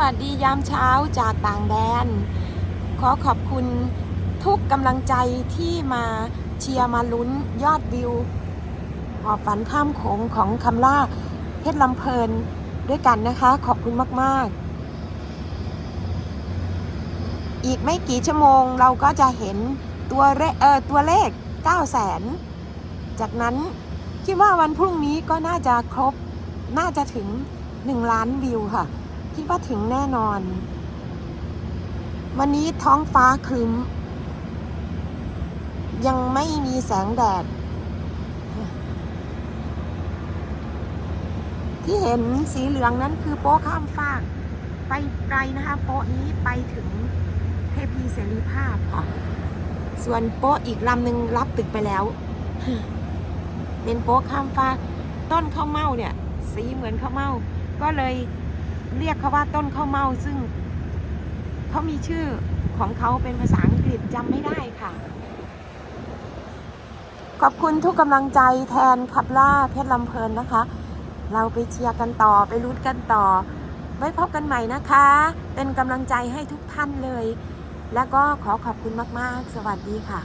วัสดียามเช้าจากต่างแดน ขอขอบคุณทุกกำลังใจที่มาเชียร์มาลุ้นยอดวิว หอบฝันข้ามโขงของคำล่าเพชรลำเพลินด้วยกันนะคะ ขอบคุณมาก ๆ อีกไม่กี่ชั่วโมงเราก็จะเห็นตัวเลขเออตัวเลข9 0 0 0 0 0 จากนั้นคิดว่าวันพรุ่งนี้ก็น่าจะครบน่าจะถึง 1 ล้านวิวค่ะ คิดว่าถึงแน่นอน วันนี้ท้องฟ้าครึ้ม ยังไม่มีแสงแดด ที่เห็นสีเหลืองนั้นคือโป๊ข้ามฟาก ไปไกลนะคะโป๊ะนี้ไปถึงเทพีเสรีภาพค่ะ ส่วนโป๊ะอีกลำหนึ่งรับตึกไปแล้ว เป็นโป๊ะข้ามฟาก ต้นข้าวเม่าเนี่ย สีเหมือนข้าวเม่าก็เลย เรียกเขาว่าต้นข้าวเม่าซึ่งเขามีชื่อของเขาเป็นภาษาอังกฤษจำไม่ได้ค่ะ ขอบคุณทุกกำลังใจแทนขับล่าเพชรลำเพลินนะคะ เราไปเชียร์กันต่อไปลุ้นกันต่อ ไว้พบกันใหม่นะคะ เป็นกำลังใจให้ทุกท่านเลย แล้วก็ขอขอบคุณมาก ๆ สวัสดีค่ะ